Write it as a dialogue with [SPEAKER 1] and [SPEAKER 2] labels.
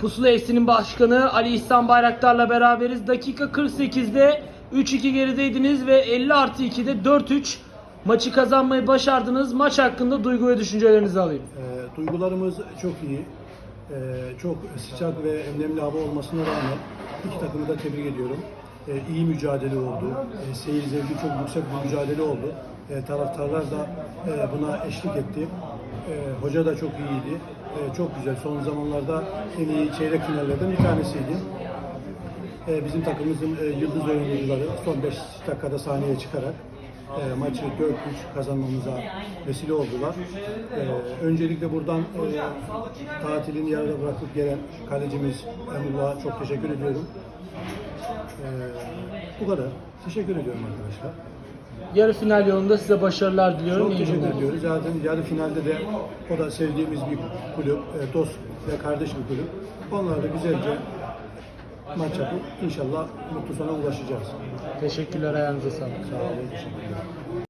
[SPEAKER 1] Pusula FC'nin başkanı Ali İhsan Bayraktar'la beraberiz. Dakika 48'de 3-2 gerideydiniz ve 50 artı 2'de 4-3 maçı kazanmayı başardınız. Maç hakkında duygu ve düşüncelerinizi alayım.
[SPEAKER 2] E, duygularımız çok iyi. E, çok sıcak ve nemli hava olmasına rağmen iki takımı da tebrik ediyorum. E, iyi mücadele oldu. E, seyir zevki çok yüksek bir mücadele oldu. E, taraftarlar da e, buna eşlik etti. E, hoca da çok iyiydi. E, çok güzel. Son zamanlarda en iyi çeyrek finallerden bir tanesiydi. E, bizim takımımızın e, yıldız oyuncuları son 5 dakikada sahneye çıkarak e, maçı 4-3 kazanmamıza vesile oldular. E, öncelikle buradan e, tatilini yarıda bırakıp gelen kalecimiz Emrullah'a çok teşekkür ediyorum. E, bu kadar. Teşekkür ediyorum arkadaşlar.
[SPEAKER 1] Yarı final yolunda size başarılar diliyorum.
[SPEAKER 2] Çok
[SPEAKER 1] İyi
[SPEAKER 2] teşekkür
[SPEAKER 1] günler.
[SPEAKER 2] ediyoruz. Zaten yarı finalde de o da sevdiğimiz bir kulüp, e, dost ve kardeş bir kulüp. Onlarla güzelce maç yapıp inşallah mutlu sona ulaşacağız.
[SPEAKER 1] Teşekkürler ayağınıza sağlık.
[SPEAKER 2] Sağ olun.